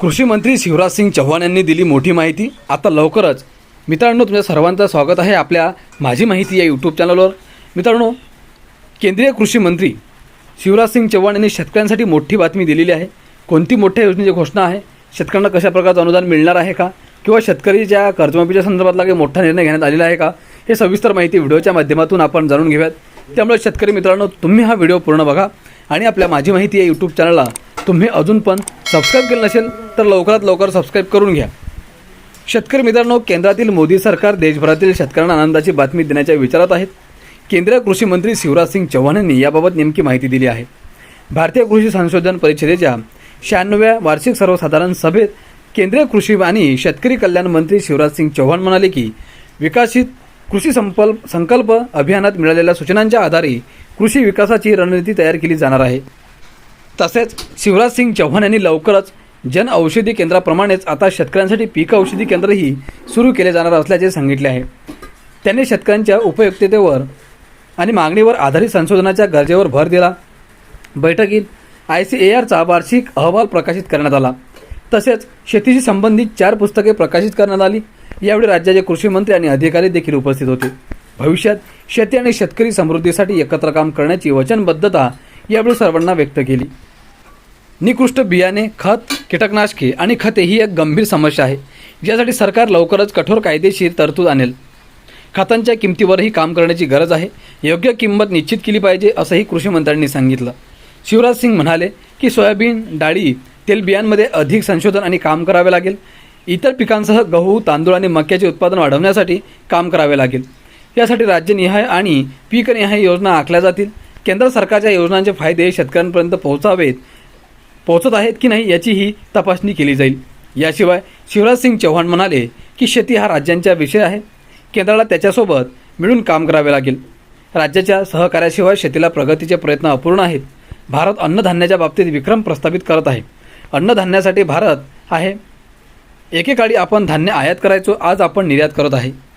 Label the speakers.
Speaker 1: कृषी मंत्री शिवराज सिंग चव्हाण यांनी दिली मोठी माहिती. आता लवकरच मित्रांनो तुमच्या सर्वांचं स्वागत आहे आपल्या माझी माहिती या यूट्यूब चॅनलवर मित्रांनो केंद्रीय कृषी मंत्री शिवराज सिंग चव्हाण यांनी शेतकऱ्यांसाठी मोठी बातमी दिलेली आहे. कोणती मोठ्या योजनेची घोषणा आहे? शेतकऱ्यांना कशा प्रकारचं अनुदान मिळणार आहे का? किंवा शेतकरीच्या कर्जमाफीच्या संदर्भातला काही मोठा निर्णय घेण्यात आलेला आहे का? हे सविस्तर माहिती व्हिडिओच्या माध्यमातून आपण जाणून घेऊयात. त्यामुळे शेतकरी मित्रांनो तुम्ही हा व्हिडिओ पूर्ण बघा आणि आपल्या माझी माहिती या यूट्यूब चॅनलला तुम्ही अजून पण सबस्क्राईब केलं नसेल तर लवकरात लवकर सबस्क्राईब करून घ्या. शेतकरी मित्रांनो केंद्रातील मोदी सरकार देशभरातील शेतकऱ्यांना आनंदाची बातमी देण्याच्या विचारात आहेत. केंद्रीय कृषी मंत्री शिवराज सिंग चौहान यांनी याबाबत नेमकी माहिती दिली आहे. भारतीय कृषी संशोधन परिषदेच्या शहाण्णव्या वार्षिक सर्वसाधारण सभेत केंद्रीय कृषी आणि शेतकरी कल्याण मंत्री शिवराज सिंग चौहान म्हणाले की विकसित कृषी संकल्प संकल्प अभियानात मिळालेल्या सूचनांच्या आधारे कृषी विकासाची रणनीती तयार केली जाणार आहे. तसेच शिवराज सिंग चौहान यांनी लवकरच जन औषधी केंद्राप्रमाणेच आता शेतकऱ्यांसाठी पीक औषधी केंद्रही सुरू केले जाणार असल्याचे सांगितले आहे. त्यांनी शेतकऱ्यांच्या उपयुक्ततेवर आणि मागणीवर आधारित संशोधनाच्या गरजेवर भर दिला. बैठकीत आय सी ए आरचा वार्षिक अहवाल प्रकाशित करण्यात आला. तसेच शेतीशी संबंधित चार पुस्तके प्रकाशित करण्यात आली. यावेळी राज्याचे कृषी मंत्री आणि अधिकारी देखील उपस्थित होते. भविष्यात शेती आणि शेतकरी समृद्धीसाठी एकत्र काम करण्याची वचनबद्धता यावेळी सर्वांना व्यक्त केली. निकृष्ट बियाणे खत कीटकनाशके आणि खते ही एक गंभीर समस्या आहे ज्यासाठी सरकार लवकरच कठोर कायदेशीर तरतूद आणेल. खतांच्या किमतीवरही काम करण्याची गरज आहे योग्य किंमत निश्चित केली पाहिजे असंही कृषी मंत्र्यांनी सांगितलं. शिवराज सिंग म्हणाले की सोयाबीन डाळी तेलबियांमध्ये अधिक संशोधन आणि काम करावे लागेल. इतर पिकांसह गहू तांदूळ आणि मक्याचे उत्पादन वाढवण्यासाठी काम करावे लागेल. यासाठी राज्यनिहाय आणि पीकनिहाय योजना आखल्या जातील. केंद्र सरकारच्या योजनांचे फायदे शेतकऱ्यांपर्यंत पोहोचावेत पोहोचत आहेत की नाही याचीही तपासणी केली जाईल. याशिवाय शिवराज सिंग चौहान म्हणाले की शेती हा राज्यांचा विषय आहे. केंद्राला त्याच्यासोबत मिळून काम करावे लागेल. राज्याच्या सहकार्याशिवाय शेतीला प्रगतीचे प्रयत्न अपूर्ण आहेत. भारत अन्नधान्याच्या बाबतीत विक्रम प्रस्थापित करत आहे. अन्नधान्यासाठी भारत आहे. एकेकाळी आपण धान्य आयात करायचो आज आपण निर्यात करत आहे.